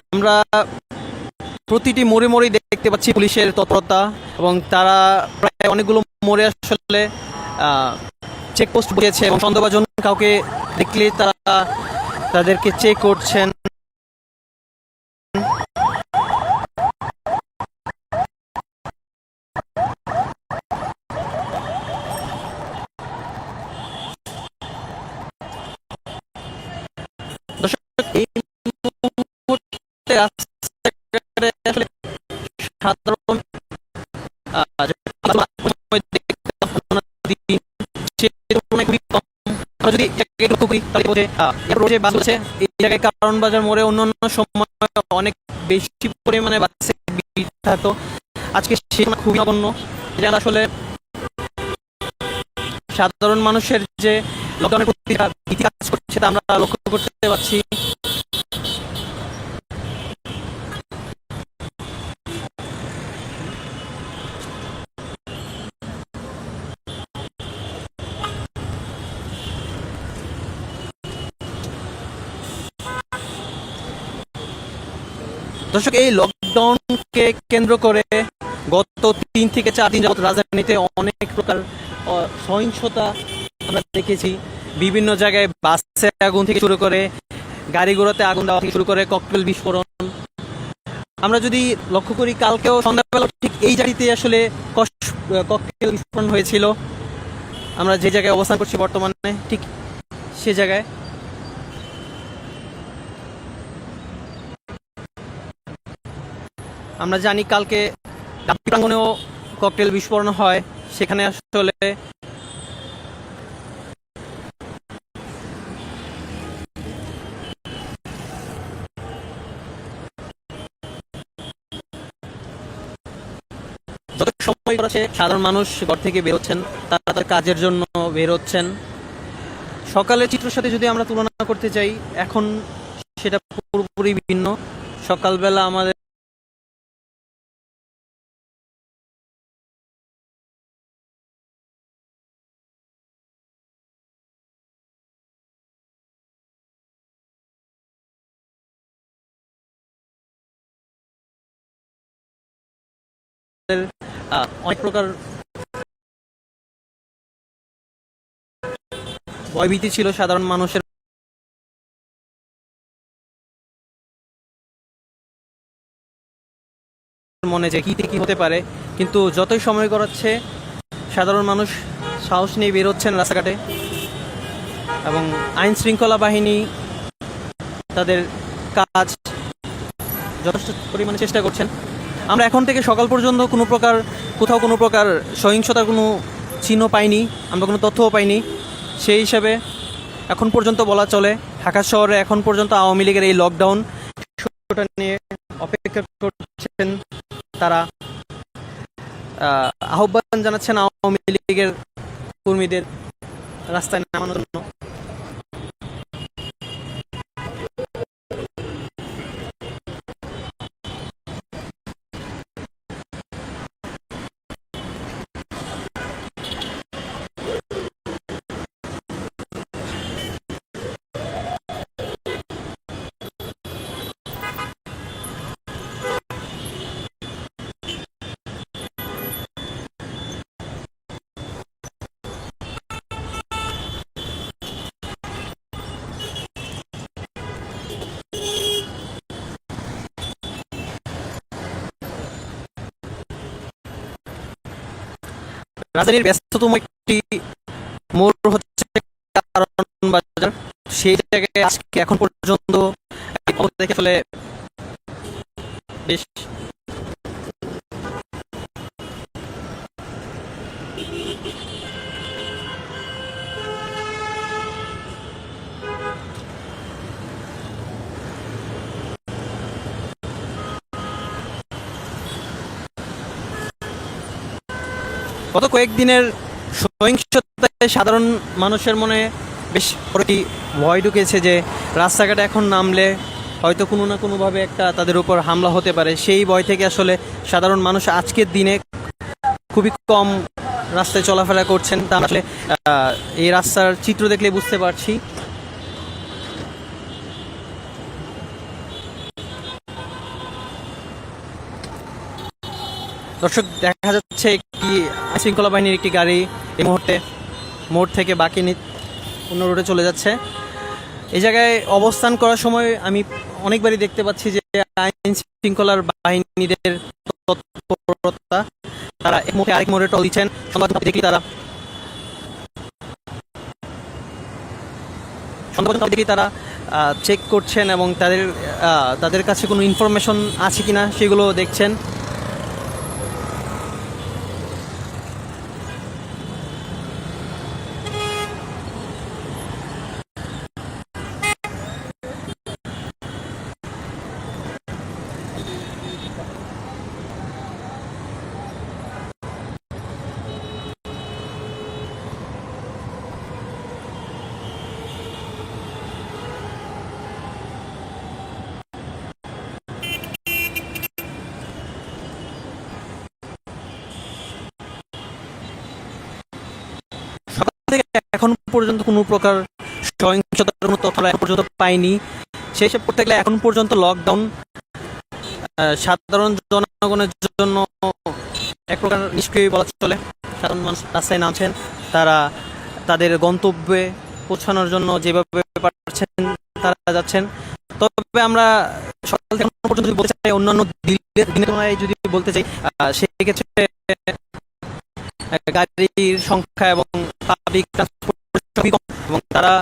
আমরা প্রতিটি মোড়ে মোড়েই দেখতে পাচ্ছি পুলিশের তৎপরতা এবং তারা প্রায় অনেকগুলো মোড়ে আসলে চেকপোস্ট বসিয়েছে এবং সন্দেহভাজন কাউকে দেখলে তারা তাদেরকে চেক করছেন। যদি লক্ষ্য করি তাহলে বাস আছে এই জায়গায় কারণ বাজার মোড়ে সময় অনেক বেশি পরিমাণে বাসে ভিড় আজকে খুবই নগণ্য এটা আসলে সাধারণ মানুষের যে লকডাউনের প্রতি ভীতি কাজ করছে, তা আমরা লক্ষ্য করতে পারছি। দর্শক, এই লকডাউনকে কেন্দ্র করে গত তিন থেকে চার দিন যাবত রাজধানীতে অনেক প্রকার সহিংসতা আমরা দেখেছি। বিভিন্ন জায়গায় বাসে আগুন থেকে শুরু করে, গাড়ি ঘোড়াতে আগুন দেওয়া থেকে শুরু করে ককটেল বিস্ফোরণ। আমরা যদি লক্ষ্য করি, কালকেও সন্ধ্যাবেলা ঠিক এই জায়গাতে আসলে ককটেল বিস্ফোরণ হয়েছিল। আমরা যে জায়গায় অবস্থান করছি বর্তমানে, ঠিক সে জায়গায়। আমরা জানি কালকে প্রাঙ্গনেও ককটেল বিস্ফোরণ হয়। সেখানে আসলে যত সময় করেছে, সাধারণ মানুষ ঘর থেকে বেরোচ্ছেন তারা তাদের কাজের জন্য বেরোচ্ছেন সকালের চিত্রের সাথে যদি আমরা তুলনা করতে চাই, এখন সেটা পুরোপুরি ভিন্ন। সকালবেলা আমাদের অনেক প্রকার ভয়ভীতি ছিল সাধারণ মানুষের। মনে যে কি কি হতে পারে, কিন্তু যতই সময় গড়াচ্ছে, সাধারণ মানুষ সাহস নিয়ে বেরোচ্ছেন রাস্তাঘাটে। এবং আইন শৃঙ্খলা বাহিনী তাদের কাজ যথেষ্ট পরিমাণে চেষ্টা করছেন। আমরা এখন থেকে সকাল পর্যন্ত কোনো প্রকার, কোথাও কোনো প্রকার সহিংসতার কোনো চিহ্ন পাইনি, আমরা কোনো তথ্যও পাইনি। সেই হিসাবে এখন পর্যন্ত বলা চলে, ঢাকা শহরে এখন পর্যন্ত আওয়ামী লীগের এই লকডাউন নিয়ে অপেক্ষা করছেন তারা। আহ্বান জানাচ্ছেন আওয়ামী লীগের কর্মীদের রাস্তায় নামানোর জন্য। রাজধানীর ব্যস্ততম একটি মোড় হচ্ছে বাজার। সেই জায়গায় আজকে এখন পর্যন্ত দেখে ফেলে বেশ গত কয়েকদিনের সহিংসতায় সাধারণ মানুষের মনে বেশ একটি ভয় ঢুকেছে যে রাস্তাঘাটে এখন নামলে হয়তো কোনো না কোনোভাবে একটা তাদের উপর হামলা হতে পারে। সেই ভয় থেকে আসলে সাধারণ মানুষ আজকের দিনে খুবই কম রাস্তায় চলাফেরা করছেন। তাহলে এই রাস্তার চিত্র দেখলে বুঝতে পারছি। দর্শক, দেখা যাচ্ছে একটি শৃঙ্খলা বাহিনীর একটি গাড়ি এই মুহূর্তে মোড় থেকে বাকি অন্য রোডে চলে যাচ্ছে। এই জায়গায় অবস্থান করার সময় আমি অনেকবারই দেখতে পাচ্ছি যে আইন শৃঙ্খলার বাহিনীদের তৎপরতা, তারা এক মুখে আরেক মোড়ে টল দিচ্ছেন। সংবাদ দেখি তারা। দেখি তারা চেক করছেন এবং তাদের তাদের কাছে কোনো ইনফরমেশন আছে কিনা সেগুলো দেখছেন। থেকে এখন পর্যন্ত কোনো প্রকার সহিংসতার কোনো তথ্য এখন পর্যন্ত পাইনি। সেই হিসাব করতে গেলে এখন পর্যন্ত লকডাউন সাধারণ জনগণের জন্য এক প্রকার নিষ্ক্রিয় বলা চলে। সাধারণ মানুষ রাস্তায় নামছেন, তারা তাদের গন্তব্যে পৌঁছানোর জন্য যেভাবে পারছেন তারা যাচ্ছেন। তবে আমরা সকাল থেকে পর্যন্ত যদি বলতে চাই, অন্যান্য দিনের যদি বলতে চাই সেক্ষেত্রে গাড়ির সংখ্যা এবং পাবলিক এবং তারা